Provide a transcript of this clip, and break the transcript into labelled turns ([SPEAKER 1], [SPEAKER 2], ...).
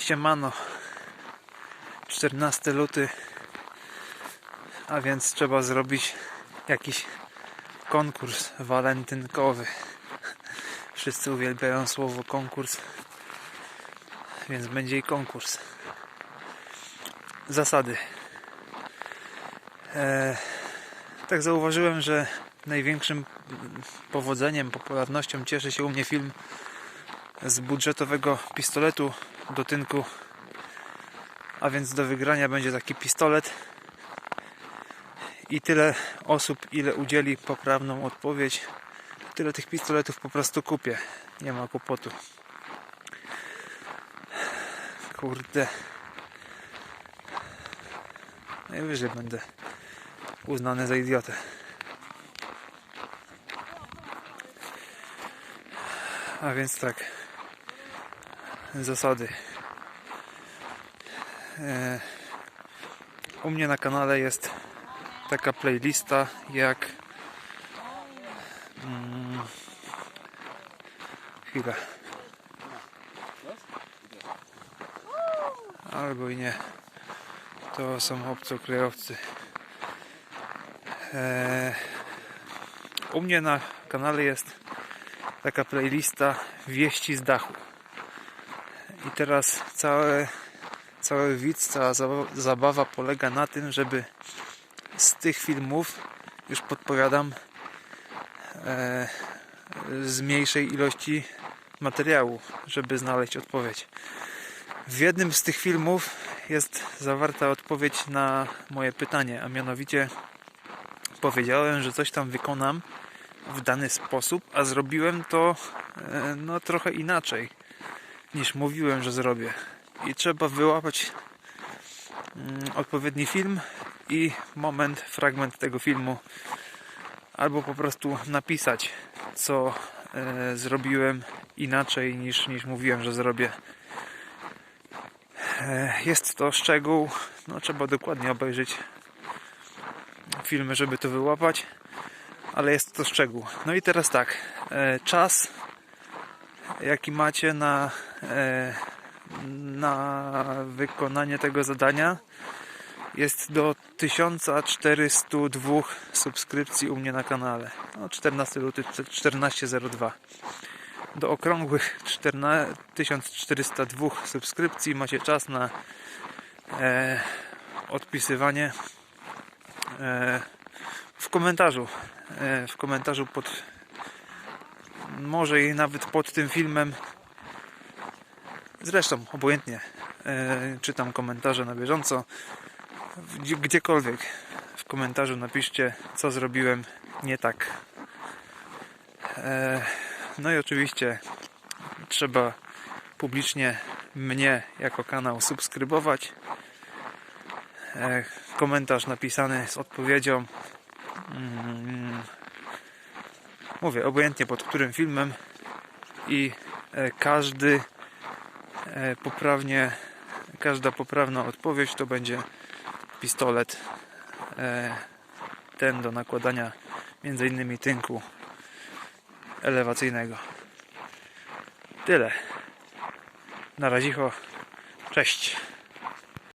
[SPEAKER 1] Siemano. 14 luty. A więc trzeba zrobić jakiś konkurs walentynkowy. Wszyscy uwielbiają słowo konkurs. Więc będzie i konkurs. Zasady. E, tak zauważyłem, że największym powodzeniem, popularnością cieszy się u mnie film z budżetowego pistoletu do tynku. A więc do wygrania będzie taki pistolet. I tyle osób, ile udzieli poprawną odpowiedź, tyle tych pistoletów po prostu kupię. Nie ma kłopotu. Kurde. Najwyżej będę uznany za idiotę. A więc tak. Zasady. E, U mnie na kanale jest taka playlista jak mm, chwilę. Albo i nie. To są obcokrajowcy. E, U mnie na kanale jest taka playlista wieści z dachu. I teraz całe, cały widz, cała zabawa, polega na tym, żeby z tych filmów, już podpowiadam, e, z mniejszej ilości materiału, żeby znaleźć odpowiedź. W jednym z tych filmów jest zawarta odpowiedź na moje pytanie, a mianowicie powiedziałem, że coś tam wykonam w dany sposób, a zrobiłem to e, no trochę inaczej niż mówiłem, że zrobię. I trzeba wyłapać mm, odpowiedni film i moment, fragment tego filmu, albo po prostu napisać, co e, zrobiłem inaczej niż, niż mówiłem, że zrobię. E, jest to szczegół, no trzeba dokładnie obejrzeć filmy, żeby to wyłapać, ale jest to szczegół. No i teraz tak, e, czas jaki macie na, e, na wykonanie tego zadania jest do 1402 subskrypcji u mnie na kanale. No, 14 luty 1402. Do okrągłych 14, 1402 subskrypcji macie czas na e, odpisywanie e, w komentarzu. E, w komentarzu pod może i nawet pod tym filmem. Zresztą, obojętnie. E, czytam komentarze na bieżąco. Gdzie, gdziekolwiek w komentarzu napiszcie, co zrobiłem nie tak. E, no i oczywiście trzeba publicznie mnie jako kanał subskrybować. E, komentarz napisany z odpowiedzią. Mówię, obojętnie pod którym filmem i e, każdy e, poprawnie, każda poprawna odpowiedź to będzie pistolet e, ten do nakładania między innymi tynku elewacyjnego. Tyle. Na razie, cześć.